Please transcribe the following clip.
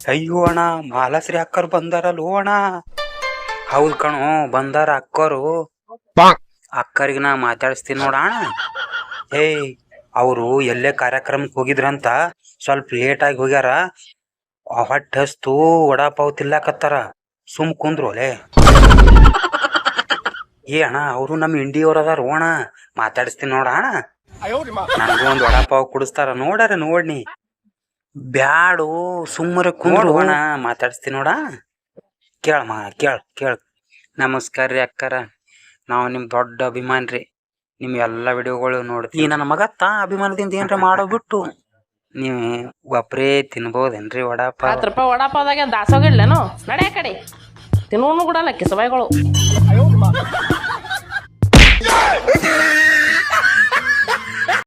ಅಯ್ಯೋ ಅಣ್ಣ ಮಾಲಶ್ರೀ ಅಕ್ಕರ್ ಬಂದಾರಲ್ಲ ಓ ಅಣ್ಣ. ಹೌದ್ ಕಣೋ ಬಂದಾರ ಅಕ್ಕರು. ಅಕ್ಕರಿಗೆ ನಾ ಮಾತಾಡಿಸ್ತೀನಿ ನೋಡ ಅಣ್ಣ. ಏಯ್ ಅವರು ಎಲ್ಲೇ ಕಾರ್ಯಕ್ರಮಕ್ಕೆ ಹೋಗಿದ್ರಂತ ಸ್ವಲ್ಪ ಲೇಟ್ ಆಗಿ ಹೋಗ್ಯಾರ. ಹೊಟ್ಟೆ ಹಸ್ತು ವಡಾಪಾವ್ ತಿನ್ಲಾಕತ್ತಾರ. ಸುಮ್ ಕುಂದ್ರು ಅಲೇ ಏ ಅಣ್ಣ ಅವರು ನಮ್ಮ ಇಂಡಿಯವ್ರ ಅದಾರ ಓ ಅಣ್ಣ. ಮಾತಾಡಿಸ್ತೀನಿ ನೋಡ ಅಣ್ಣ. ನನಗೂ ಒಂದ್ ವಡಾಪಾವ್ ಕುಡಿಸ್ತಾರ ನೋಡಾರ ನೋಡ್ನಿ ಬ್ಯಾಡು ಸುಮ್ಮನೆ ಕುಂದ್ರು ಅಣ್ಣ ಮಾತಾಡಿಸ್ತೀನಿ ನೋಡ. ಕೇಳ ಮಾ ಕೇಳ ಕೇಳ. ನಮಸ್ಕಾರ ರೀ ಅಕ್ಕಾರ. ನಾವು ನಿಮ್ಮ ದೊಡ್ಡ ಅಭಿಮಾನ ರೀ ನಿಮ್ಮ ಎಲ್ಲಾ ವಿಡಿಯೋಗಳು ನೋಡ್ತೀವಿ. ನನ್ನ ಮಗ ತಾ ಅಭಿಮಾನದಿಂದ ಏನ್ರ ಮಾಡೋ ಬಿಟ್ಟು. ನೀವು ಒಬ್ರೇ ತಿನ್ಬೋದೇನ್ರಿ ವಡಾಪ ಹತ್ತು ರೂಪಾಯಿ ವಡಾಪಾವ್ದಾಗ ದಾಸೋಗಿಡ್ಲೇನು? ನಡೆ ಕಡೆ. ತಿನ್ನೋನು ಕೂಡ ಕಿಸಬಾಯಿಗಳು